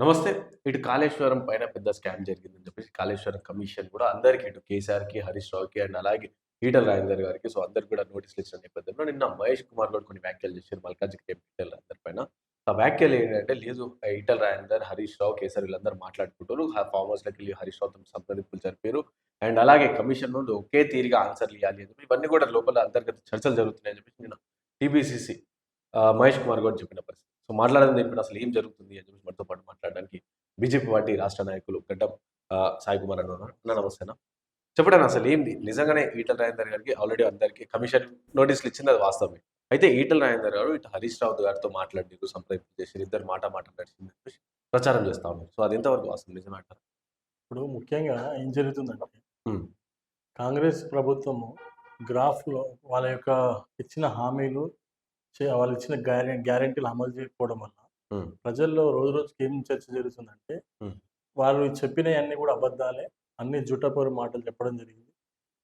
నమస్తే. ఇటు కాళేశ్వరం పైన పెద్ద స్కామ్ జరిగిందని చెప్పేసి కాళేశ్వరం కమిషన్ కూడా అందరికీ ఇటు కేసీఆర్కి హరీష్ రావుకి అండ్ అలాగే ఈటల రాజేందర్ గారికి సో అందరికి కూడా నోటీసులు ఇచ్చిన నేపథ్యంలో నిన్న మహేష్ కుమార్ కూడా కొన్ని వ్యాఖ్యలు చేశారు. మల్కాజ్కి ఈటల అందరి పైన. ఆ వ్యాఖ్యలు ఏంటంటే లేదు ఈటల రాజేందర్ హరీష్ రావు కేసీఆర్ వీళ్ళందరూ మాట్లాడుకుంటారు ఫామ్ హౌస్లోకి వెళ్ళి హరీష్ రావుతో సంప్రదింపులు జరిపారు. అండ్ అలాగే కమిషన్ నుండి ఒకే తీరిగా ఆన్సర్లు ఇవ్వాలి అని చెప్పి ఇవన్నీ కూడా లోపల అంతర్గత చర్చలు జరుగుతున్నాయని చెప్పేసి నిన్న టీబీసీసీ మహేష్ కుమార్ కూడా చెప్పిన పరిస్థితి. సో మాట్లాడడం దీనిపైన అసలు ఏం జరుగుతుంది అని చెప్పి మనతో పాటు మాట్లాడడానికి బీజేపీ పార్టీ రాష్ట్ర నాయకులు గడ్డం సాయి కుమార్ అన్న ఉన్నారు. అన్న నమస్తే అన్న చెప్పండి అసలు ఏంది? నిజంగానే ఈటల రాజేందర్ గారికి ఆల్రెడీ అందరికీ కమిషన్ నోటీసులు ఇచ్చింది అది వాస్తవమే. అయితే ఈటల రాజేందర్ గారు ఇటు హరీష్ రావు గారితో మాట్లాడి సంప్రదింపు చేసి ఇద్దరు మాట మాట నడిచింది ప్రచారం చేస్తా ఉన్నారు. సో అది ఎంతవరకు వాస్తవం? నిజమే అంటారు? ఇప్పుడు ముఖ్యంగా ఏం జరుగుతుందంటే. కాంగ్రెస్ ప్రభుత్వము గ్రాఫ్లో వాళ్ళ యొక్క ఇచ్చిన హామీలు వాళ్ళు ఇచ్చిన గ్యారె గ్యారెంటీలు అమలు చేయకపోవడం వల్ల. ప్రజల్లో రోజు రోజుకి ఏం చర్చ జరుగుతుందంటే. వాళ్ళు చెప్పినవన్నీ కూడా అబద్ధాలే అన్ని జుట్టపోరు మాటలు చెప్పడం జరిగింది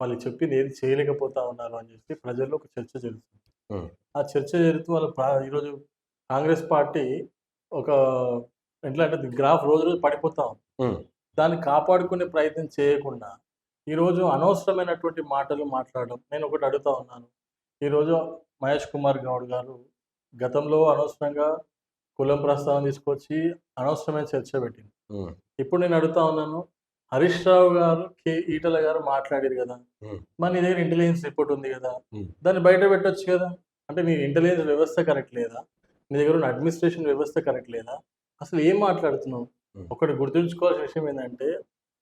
వాళ్ళు చెప్పింది ఏది చేయలేకపోతా ఉన్నారు అని చెప్పి ప్రజల్లో ఒక చర్చ జరుగుతుంది. ఆ చర్చ జరుగుతూ వాళ్ళు ఈరోజు కాంగ్రెస్ పార్టీ ఒక ఎట్లా అంటే గ్రాఫ్ రోజు రోజు పడిపోతా ఉంది. దాన్ని కాపాడుకునే ప్రయత్నం చేయకుండా ఈరోజు అనవసరమైనటువంటి మాటలు మాట్లాడడం నేను ఒకటి అడుగుతా ఉన్నాను ఈరోజు మహేష్ కుమార్ గౌడ్ గారు గతంలో అనవసరంగా కులం ప్రస్తావన తీసుకొచ్చి అనవసరమైన చర్చ పెట్టింది. ఇప్పుడు నేను అడుగుతా ఉన్నాను హరీష్ రావు గారు కే ఈటల గారు మాట్లాడారు కదా. మరి నీ దగ్గర ఇంటెలిజెన్స్ రిపోర్ట్ ఉంది కదా. దాన్ని బయట పెట్టొచ్చు కదా అంటే నీ ఇంటెలిజెన్స్ వ్యవస్థ కరెక్ట్ లేదా నీ దగ్గర ఉన్న అడ్మినిస్ట్రేషన్ వ్యవస్థ కరెక్ట్ లేదా అసలు ఏం మాట్లాడుతున్నావు. ఒకటి గుర్తుంచుకోవాల్సిన విషయం ఏంటంటే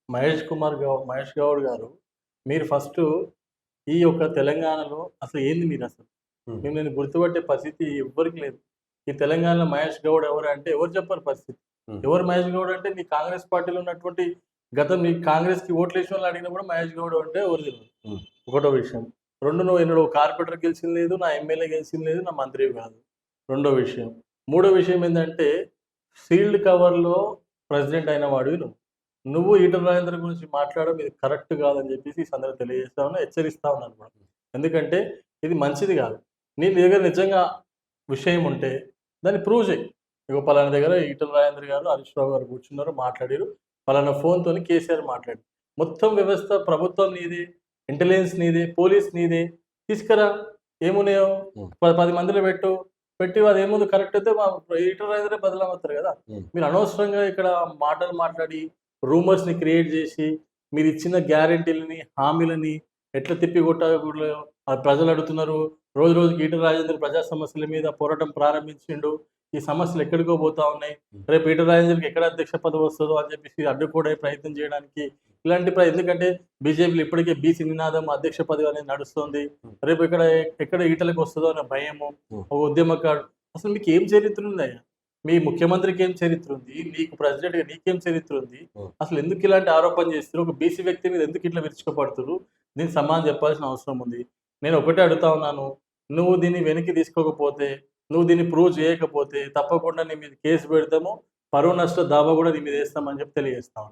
మహేష్ కుమార్ గౌ మహేష్ గౌడ్ గారు మీరు ఫస్ట్ ఈ యొక్క తెలంగాణలో అసలు ఏంది మీరు అసలు. మేము నేను గుర్తుపట్టే పరిస్థితి ఎవ్వరికి లేదు. ఈ తెలంగాణలో మహేష్ గౌడ్ ఎవరు అంటే ఎవరు చెప్పారు పరిస్థితి. ఎవరు మహేష్ గౌడ్ అంటే నీ కాంగ్రెస్ పార్టీలో ఉన్నటువంటి గతం నీ కాంగ్రెస్కి ఓట్లు వేసిన వాళ్ళు అడిగినా కూడా మహేష్ గౌడ్ అంటే ఎవరు తెలియదు. ఒకటో విషయం. రెండు నువ్వు ఎన్నడూ కార్పొరేటర్ గెలిచింది లేదు నా ఎమ్మెల్యే గెలిచింది లేదు నా మంత్రి కాదు. రెండో విషయం. మూడో విషయం ఏంటంటే సీల్డ్ కవర్లో ప్రెసిడెంట్ అయిన వాడివి నువ్వు. నువ్వు ఈటల రాజేంద్ర గురించి మాట్లాడడం ఇది కరెక్ట్ కాదని చెప్పేసి ఈ సందర్భం తెలియజేస్తా ఉన్నా హెచ్చరిస్తా ఉన్నాను కూడా. ఎందుకంటే ఇది మంచిది కాదు. నీ దగ్గర నిజంగా విషయం ఉంటే దాన్ని ప్రూవ్ చేయి. ఇగో పలానా దగ్గర ఈటల రాజేంద్ర గారు హరీష్ రావు గారు కూర్చున్నారు మాట్లాడారు. పలానా ఫోన్తో కేసీఆర్ మాట్లాడు. మొత్తం వ్యవస్థ ప్రభుత్వం నీది ఇంటెలిజెన్స్ నీది పోలీస్ నీది. తీసుకురా ఏమున్నాయో. పది పది మందిలో పెట్టు. పెట్టి అది ఏముంది? కరెక్ట్ అయితే మా ఈటల రాజేంద్ర బదలవుతారు కదా. మీరు అనవసరంగా ఇక్కడ మాటలు మాట్లాడి రూమర్స్ని క్రియేట్ చేసి మీరు ఇచ్చిన గ్యారెంటీలని హామీలని ఎట్లా తిప్పి కొట్టకూడదు ఆ ప్రజలు అడుగుతున్నారు. రోజు రోజుకి ఈటల రాజేంద్ర ప్రజా సమస్యల మీద పోరాటం ప్రారంభించిండు. ఈ సమస్యలు ఎక్కడికో పోతా ఉన్నాయి. రేపు ఈటల రాజేంద్రకి ఎక్కడ అధ్యక్ష పదవి వస్తుందో అని చెప్పేసి అడ్డుకోవడే ప్రయత్నం చేయడానికి ఇలాంటి ఎందుకంటే బీజేపీలో ఇప్పటికే బీసీ నినాదం అధ్యక్ష పదవి అనేది నడుస్తుంది. రేపు ఇక్కడ ఎక్కడ ఈటలకు వస్తుందో అనే భయము ఒక ఉద్యమకాడు అసలు మీకు ఏం చరిత్ర ఉంది అయ్యా మీ ముఖ్యమంత్రికి ఏం చరిత్ర ఉంది? నీకు ప్రెసిడెంట్గా నీకేం చరిత్ర ఉంది. అసలు ఎందుకు ఇలాంటి ఆరోపణ చేస్తారు ఒక బీసీ వ్యక్తి మీద ఎందుకు ఇట్లా విరుచుకుపడుతున్నారు? దీనికి సమాధానం చెప్పాల్సిన అవసరం ఉంది. నేను ఒకటే అడుగుతా ఉన్నాను. నువ్వు దీన్ని వెనక్కి తీసుకోకపోతే నువ్వు దీన్ని ప్రూవ్ చేయకపోతే తప్పకుండా నీ మీద కేసు పెడతాము. పరువు నష్ట దావా కూడా నీ మీద వేస్తామని చెప్పి తెలియజేస్తా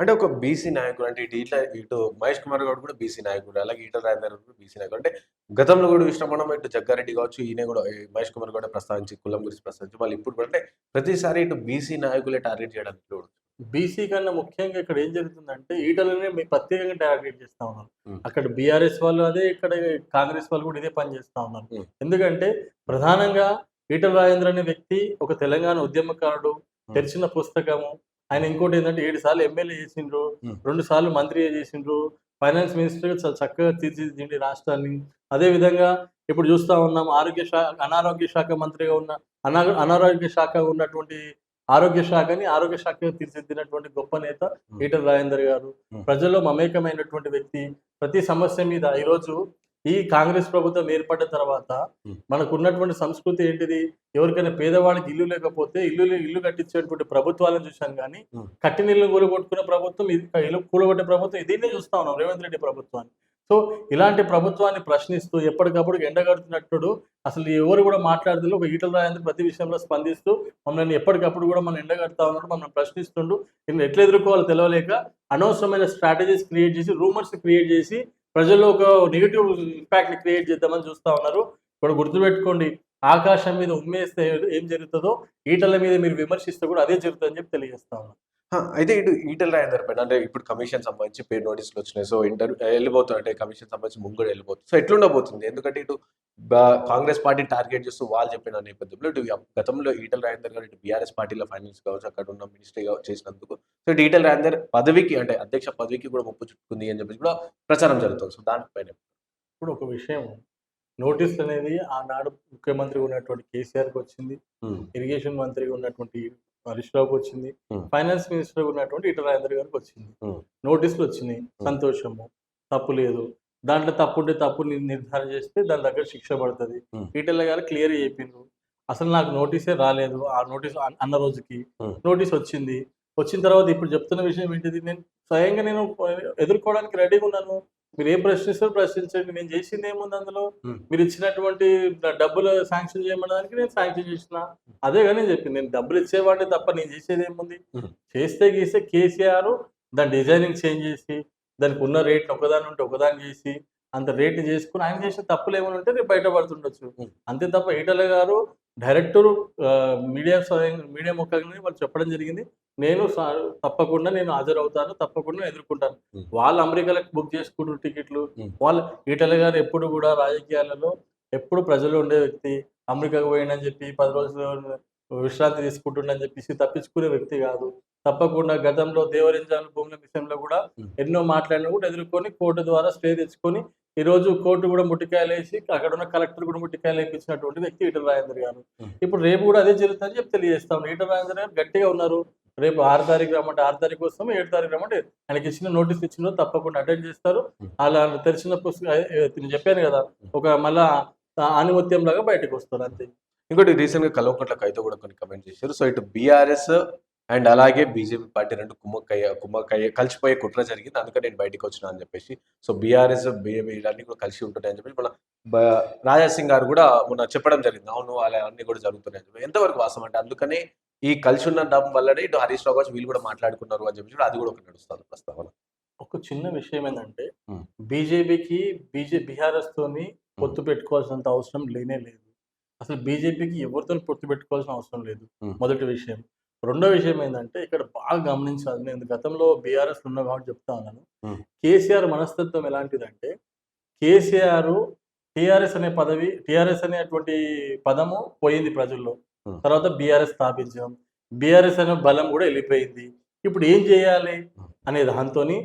అంటే ఒక బీసీ నాయకుడు అంటే ఇటు ఇట్లా ఇటు మహేష్ కుమార్ గౌడ్ కూడా బీసీ నాయకుడు అలాగే ఈటల రాజేందర్ గారు కూడా బీసీ నాయకుడు. అంటే గతంలో కూడా మనం ఇటు జగ్గారెడ్డి కావచ్చు ఈయన కూడా మహేష్ కుమార్ గౌడ్ ప్రస్తావించి కులం గురించి ప్రస్తావించి వాళ్ళు ఇప్పుడు కూడా అంటే ప్రతిసారి ఇటు బీసీ నాయకులే టార్గెట్ చేయడానికి బీసీ కన్నా ముఖ్యంగా ఇక్కడ ఏం జరుగుతుందంటే ఈటలనే మీకు ప్రత్యేకంగా టార్గెట్ చేస్తా ఉన్నారు. అక్కడ బీఆర్ఎస్ వాళ్ళు అదే ఇక్కడ కాంగ్రెస్ వాళ్ళు కూడా ఇదే పని చేస్తా ఉన్నారు. ఎందుకంటే ప్రధానంగా ఈటల రాజేంద్ర అనే వ్యక్తి ఒక తెలంగాణ ఉద్యమకారుడు తెరిచిన పుస్తకము. ఆయన ఇంకోటి ఏంటంటే ఏడు సార్లు ఎమ్మెల్యే చేసిండ్రు. రెండు సార్లు మంత్రి చేసిండ్రు. ఫైనాన్స్ మినిస్టర్ చాలా చక్కగా తీర్చిదిద్దిండి రాష్ట్రాన్ని. అదే విధంగా ఇప్పుడు చూస్తా ఉన్నాం ఆరోగ్య శాఖ అనారోగ్య శాఖ మంత్రిగా ఉన్న అనా అనారోగ్య శాఖ ఉన్నటువంటి ఆరోగ్య శాఖని ఆరోగ్య శాఖ తీర్చిదిద్దినటువంటి గొప్ప నేత ఈటల రాజేందర్ గారు. ప్రజల్లో మమేకమైనటువంటి వ్యక్తి. ప్రతి సమస్య మీద ఈరోజు ఈ కాంగ్రెస్ ప్రభుత్వం ఏర్పడ్డ తర్వాత. మనకు ఉన్నటువంటి సంస్కృతి ఏంటిది ఎవరికైనా పేదవాడికి ఇల్లు లేకపోతే ఇల్లు ఇల్లు కట్టించేటువంటి ప్రభుత్వాలను చూశాను కానీ. కట్టిన ఇల్లు కూలగొట్టుకునే ప్రభుత్వం ఇది ఇల్లు కూలగొట్టే ప్రభుత్వం దీన్నే చూస్తా ఉన్నాం రేవంత్ రెడ్డి ప్రభుత్వాన్ని సో ఇలాంటి ప్రభుత్వాన్ని ప్రశ్నిస్తూ ఎప్పటికప్పుడు ఎండగడుతున్నట్టు అసలు ఎవరు కూడా మాట్లాడుతూ ఒక ఈటల రాజేంద్ర ప్రతి విషయంలో స్పందిస్తూ మమ్మల్ని ఎప్పటికప్పుడు కూడా మనం ఎండగడతా ఉన్నాడు మమ్మల్ని ప్రశ్నిస్తుండు ఎట్లా ఎదుర్కోవాలో తెలియలేక అనవసరమైన స్ట్రాటజీస్ క్రియేట్ చేసి రూమర్స్ క్రియేట్ చేసి ప్రజల్లో ఒక నెగిటివ్ ఇంపాక్ట్ క్రియేట్ చేద్దామని చూస్తా ఉన్నారు. ఇప్పుడు గుర్తుపెట్టుకోండి ఆకాశం మీద ఉమ్మేస్తే ఏం జరుగుతుందో ఈటల మీద మీరు విమర్శిస్తే కూడా అదే జరుగుతుందని చెప్పి తెలియజేస్తా ఉన్నాను అయితే ఇటు ఈటల రాజేందర్ పైన అంటే ఇప్పుడు కమిషన్ సంబంధించి పే నోటీసులు వచ్చినాయి. సో ఇంటర్ వెళ్ళిపోతుంది అంటే కమిషన్ సంబంధించి ముంగడు వెళ్ళిపోతుంది. సో ఎట్లుండబోతుంది? ఎందుకంటే ఇటు కాంగ్రెస్ పార్టీ టార్గెట్ చేస్తూ వాళ్ళు చెప్పిన నేపథ్యంలో ఇటు గతంలో ఈటల రాజేందర్ గారు ఇటు బీఆర్ఎస్ పార్టీలో ఫైనాన్స్ కావచ్చు అక్కడ ఉన్న మినిస్ట్రీ చేసినందుకు. సో ఇటు ఈటల రాజేందర్ పదవికి అంటే అధ్యక్ష పదవికి కూడా ముప్పు చుట్టుకుంది అని చెప్పేసి కూడా ప్రచారం జరుగుతుంది. సో దానిపైన ఇప్పుడు ఒక విషయం నోటీసులు అనేది ఆనాడు ముఖ్యమంత్రి ఉన్నటువంటి కేసీఆర్కి వచ్చింది. ఇరిగేషన్ మంత్రిగా ఉన్నటువంటి హరీష్ రావుకి వచ్చింది. ఫైనాన్స్ మినిస్టర్ ఉన్నటువంటి ఈటల రాజేందర్ గారికి వచ్చింది. నోటీసులు వచ్చినాయి. సంతోషము. తప్పు లేదు. దాంట్లో తప్పు ఉంటే తప్పు నిర్ధారణ చేస్తే దాని దగ్గర శిక్ష పడుతుంది. ఈటల గారు క్లియర్ చెప్పిండ్రు అసలు నాకు నోటీసే రాలేదు. ఆ నోటీస్ అన్- అన్న రోజుకి. నోటీస్ వచ్చింది. వచ్చిన తర్వాత ఇప్పుడు చెప్తున్న విషయం ఏంటిది? నేను స్వయంగా నేను ఎదుర్కోవడానికి రెడీగా ఉన్నాను. మీరు ఏం ప్రశ్నిస్తారో ప్రశ్నించండి నేను చేసింది ఏముంది అందులో. మీరు ఇచ్చినటువంటి డబ్బులు శాంక్షన్ చేయమనడానికి నేను శాంక్షన్ చేసిన అదే కానీ నేను చెప్పింది నేను డబ్బులు ఇచ్చేవాడిని తప్ప నేను చేసేది ఏముంది. చేస్తే గీస్తే కేసీఆర్ దాని డిజైనింగ్ చేంజ్ చేసి దానికి ఉన్న రేట్ని ఒకదాని ఉంటే ఒకదాని చేసి అంత రేట్ చేసుకుని ఆయన చేసిన తప్పులు ఏమైనా ఉంటే రేపు బయటపడుతుండొచ్చు. అంతే తప్ప ఈటల గారు డైరెక్టర్ మీడియా స్వయం మీడియా ముఖంగా వాళ్ళు చెప్పడం జరిగింది నేను తప్పకుండా నేను హాజరవుతాను తప్పకుండా ఎదుర్కొంటాను. వాళ్ళు అమెరికాలకు బుక్ చేసుకుంటారు టికెట్లు. వాళ్ళు ఈటల గారు ఎప్పుడు కూడా రాజకీయాలలో ఎప్పుడు ప్రజలు ఉండే వ్యక్తి అమెరికాకు పోయిండని చెప్పి పది రోజులు విశ్రాంతి తీసుకుంటుండని చెప్పేసి తప్పించుకునే వ్యక్తి కాదు తప్పకుండా గతంలో దేవరింజాల భూముల విషయంలో కూడా. ఎన్నో మాట్లాడినా కూడా ఎదుర్కొని కోర్టు ద్వారా స్టే తెచ్చుకొని ఈ రోజు కోర్టు కూడా ముట్టికాయలు వేసి అక్కడ ఉన్న కలెక్టర్ కూడా ముట్టికాయలు వేయించినటువంటి వ్యక్తి ఈటల రాజేందర్ గారు. ఇప్పుడు రేపు కూడా అదే జరుగుతుందని చెప్పి తెలియజేస్తాం. ఈటల రాజేందర్ గారు గట్టిగా ఉన్నారు. రేపు ఆరు తారీఖు రమ్మంటే ఆరు తారీఖు వస్తాము ఏడు తారీఖు రమ్మంటే ఆయనకి ఇచ్చిన నోటీస్ ఇచ్చిన తప్పకుండా అటెండ్ చేస్తారు. అలా తెరిచిన పుస్తకం చెప్పాను కదా ఒక మళ్ళా ఆనిమత్యం లాగా బయటకు వస్తారు అంతే. ఇంకోటి రీసెంట్గా కల్వకుంట్ల కవిత కూడా కొన్ని కమెంట్ చేశారు. సో ఇటు బీఆర్ఎస్ అండ్ అలాగే బీజేపీ పార్టీ రెండు కుమ్మక్కయ్య కుమ్మక్కయ్య కలిసిపోయే కుట్ర జరిగింది. అందుకని నేను బయటకు వచ్చిన అని చెప్పేసి. సో బీఆర్ఎస్ బీఏబీ ఇవన్నీ కూడా కలిసి ఉంటున్నాయి అని చెప్పేసి మన బ- రాజా సింగ్ గారు కూడా మొన్న చెప్పడం జరిగింది. అవును అలా అన్ని కూడా జరుగుతున్నాయి అని చెప్పి. ఎంతవరకు వాస్తవం అంటే అందుకనే ఈ కలిసి ఉండడం వల్లనే ఇటు హరీష్ రావు వీళ్ళు కూడా మాట్లాడుకున్నారు అని చెప్పి అది కూడా ఒక నడుస్తుంది ప్రస్తావన. ఒక చిన్న విషయం ఏంటంటే. బీజేపీకి బీజే బీఆర్ఎస్ తోని పొత్తు పెట్టుకోవాల్సినంత అవసరం లేనే లేదు. అసలు బీజేపీకి ఎవరితో పొత్తు పెట్టుకోవాల్సిన అవసరం లేదు. మొదటి విషయం. రెండో విషయం ఏంటంటే ఇక్కడ బాగా గమనించాలి. నేను గతంలో బీఆర్ఎస్ ఉన్నా కాబట్టి చెప్తా ఉన్నాను. కేసీఆర్ మనస్తత్వం ఎలాంటిదంటే కేసీఆర్ టీఆర్ఎస్ అనే పదవి టీఆర్ఎస్ అనేటువంటి పదము పోయింది ప్రజల్లో. తర్వాత బీఆర్ఎస్ స్థాపించడం బీఆర్ఎస్ అనే బలం కూడా వెళ్ళిపోయింది. ఇప్పుడు ఏం చేయాలి. అనే దాంతోని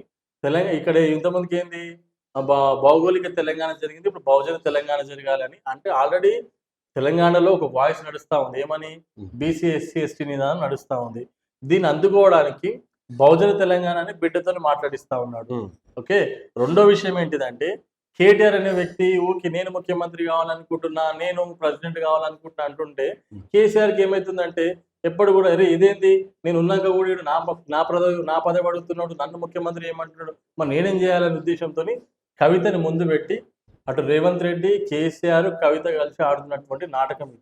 తెలంగాణ ఇక్కడ ఇంతమందికి ఏంది? భౌగోళిక తెలంగాణ జరిగింది. ఇప్పుడు బహుజన తెలంగాణ జరగాలని అంటే ఆల్రెడీ తెలంగాణలో ఒక వాయిస్ నడుస్తా ఉంది. ఏమని. బీసీ ఎస్సీ ఎస్టీ నిదానం నడుస్తా ఉంది. దీన్ని అందుకోవడానికి బహుజన తెలంగాణ అని బిడ్డతో మాట్లాడిస్తా ఉన్నాడు. ఓకే? రెండో విషయం ఏంటిదంటే కేటీఆర్ అనే వ్యక్తి ఊకి నేను ముఖ్యమంత్రి కావాలనుకుంటున్నా నేను ప్రెసిడెంట్ కావాలనుకుంటున్నా అంటుంటే. కేసీఆర్కి ఏమవుతుందంటే ఎప్పుడు కూడా అరే ఇదేంది? నేను ఉన్నాక కూడా నా నా పదవి నా పదవి అడుగుతున్నాడు నన్ను ముఖ్యమంత్రి ఏమంటున్నాడు? మరి నేనేం చేయాలనే ఉద్దేశంతో కవితని ముందు పెట్టి అటు రేవంత్ రెడ్డి కేసీఆర్ కవిత కలిసి ఆడుతున్నటువంటి నాటకం ఇది.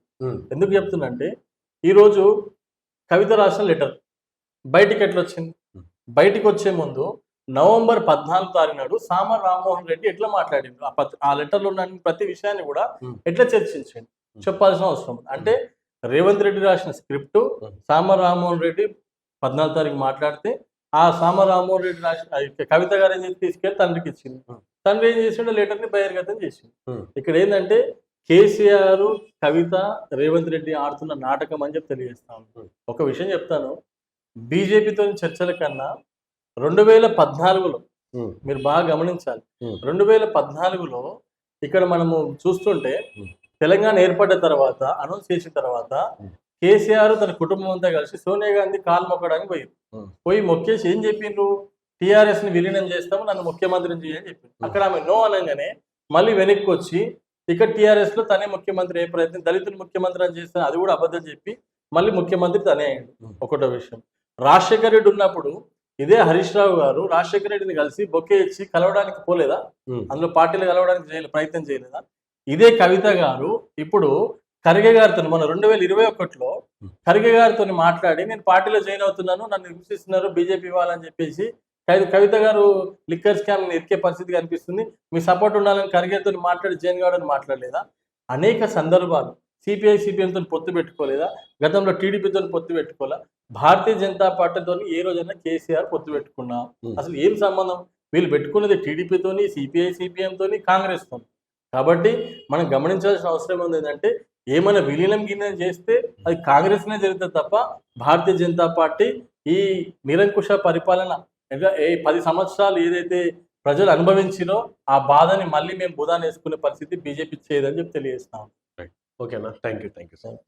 ఎందుకు చెప్తున్నంటే ఈరోజు కవిత రాసిన లెటర్ బయటికి ఎట్లా వచ్చింది. బయటికి వచ్చే ముందు నవంబర్ పద్నాలుగు తారీఖు నాడు సామ రామ్మోహన్ రెడ్డి ఎట్లా మాట్లాడిండు ఆ లెటర్లో ఉన్న ప్రతి విషయాన్ని కూడా. ఎట్లా చర్చించండి చెప్పాల్సిన అవసరం. అంటే రేవంత్ రెడ్డి రాసిన స్క్రిప్ట్. సామ రామ్మోహన్ రెడ్డి పద్నాలుగు తారీఖు మాట్లాడితే ఆ సామ రామ్మోహన్ రెడ్డి రాసిన కవిత గారు తీసుకెళ్ళి తండ్రికి ఇచ్చింది తండ్రి ఏం చేసిండో లెటర్ని బహిర్గతం చేసింది Hmm. ఇక్కడ ఏంటంటే కేసీఆర్ కవిత రేవంత్ రెడ్డి ఆడుతున్న నాటకం అని చెప్పి తెలియజేస్తాను. ఒక విషయం చెప్తాను బీజేపీతో చర్చల కన్నా రెండు వేల పద్నాలుగులో. మీరు బాగా గమనించాలి. రెండు వేల పద్నాలుగులో ఇక్కడ మనము చూస్తుంటే. తెలంగాణ ఏర్పడ్డ తర్వాత అనౌన్స్ చేసిన తర్వాత. కేసీఆర్ తన కుటుంబం అంతా కలిసి సోనియా గాంధీ కాలు మొక్కడానికి పోయి Hmm. పోయి మొక్కేసి ఏం చెప్పిండ్రు టీఆర్ఎస్ని విలీనం చేస్తాము నన్ను ముఖ్యమంత్రిని చేయని చెప్పింది అక్కడ ఆమె నో అనగానే మళ్ళీ వెనక్కి వచ్చి ఇక్కడ టీఆర్ఎస్లో తనే ముఖ్యమంత్రి ఏ ప్రయత్నం దళితులు ముఖ్యమంత్రి అని చేస్తాను అది కూడా అబద్ధం చెప్పి మళ్ళీ ముఖ్యమంత్రి తనే అయ్యాడు. ఒకటో విషయం రాజశేఖర రెడ్డి ఉన్నప్పుడు ఇదే హరీష్ రావు గారు రాజశేఖర రెడ్డిని కలిసి బొకే ఇచ్చి కలవడానికి పోలేదా. అందులో పార్టీలు కలవడానికి చేయలే ప్రయత్నం చేయలేదా ఇదే కవిత గారు ఇప్పుడు ఖర్గే గారితో మన రెండు వేల ఇరవై ఒకటిలో. ఖర్గే గారితో మాట్లాడి నేను పార్టీలో జాయిన్ అవుతున్నాను నన్ను హింసిస్తున్నారు బీజేపీ వాళ్ళని చెప్పేసి కవిత గారు లిక్కర్ స్కామ్ ఇరికే పరిస్థితి కనిపిస్తుంది మీ సపోర్ట్ ఉండాలని ఖర్గేతో మాట్లాడి జైన్ గారు అని మాట్లాడలేదా? అనేక సందర్భాలు. సిపిఐ సిపిఎంతో పొత్తు పెట్టుకోలేదా? గతంలో టీడీపీతో పొత్తు పెట్టుకోలే? భారతీయ జనతా పార్టీతో ఏ రోజైనా కేసీఆర్ పొత్తు పెట్టుకున్నా. అసలు ఏం సంబంధం? వీళ్ళు పెట్టుకున్నది టీడీపీతోని సిపిఐ సిపిఎంతోని కాంగ్రెస్తో కాబట్టి మనం గమనించాల్సిన అవసరం ఉంది ఏంటంటే ఏమైనా విలీనం గిన్నె చేస్తే అది కాంగ్రెస్నే జరుగుతుంది తప్ప భారతీయ జనతా పార్టీ ఈ నిరంకుశ పరిపాలన ఏ పది సంవత్సరాలు ఏదైతే ప్రజలు అనుభవించినో ఆ బాధని మళ్ళీ మేము బుధాన్ని వేసుకునే పరిస్థితి బీజేపీ చేయదని చెప్పి తెలియజేస్తున్నాం ఓకేనా thank you thank you sir